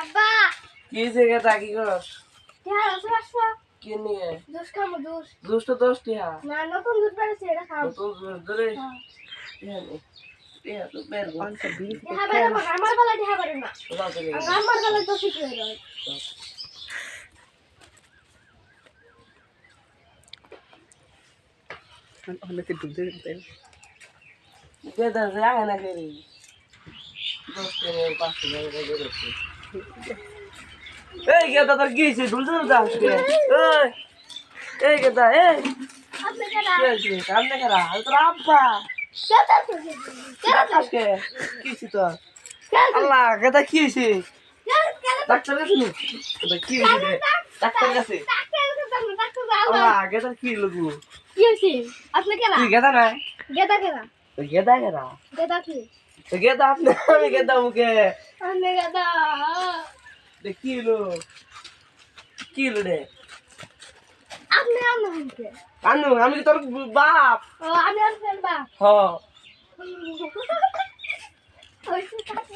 আব্বা। কি থেকে থাকি করস? হ্যাঁ আসো আসো কি নিয়ে? জুস খামো জুস। দুষ্ট দশটি হা না নতুন দুধ বেড়েছে এটা খাও। নতুন জোর ধরে তো বের কর। দেখা বেড়ে আমার বেলা দেখা বেড়ে না। আমার বেলা তো ঠিক হয়ে যায়। গেদা যায় না কেরি দশটি নিয়ে পাঁচশো টাকা করে বেরোচ্ছে এই গেদা তোর কি হয়েছে ঢুলতে ঢুলতে আসছে এই এই গেদা এই আপনি কেডা কি হয়েছে কান্দে কারা আমি তোর আব্বা কেডা তুমি কেডা আজকে কি হয়েছে তোর আল্লাহ গেদা কি হয়েছে কেডা ডাক্তার কাছে নি গেদা কি হয়েছে রে ডাক্তার যাও আল্লাহ গেদা কি লগু কি হইছে আপনি কেডা তুই গেদা না গেদা গেদা কেরা গেদা কি? তুই গেদা আপনি আমি গেদা আপনি গেদা। কি হলো? কি হলো রে? আপনি আনু আমি কি তোর বাপ? ও আমি আপনার বা হ। হইছে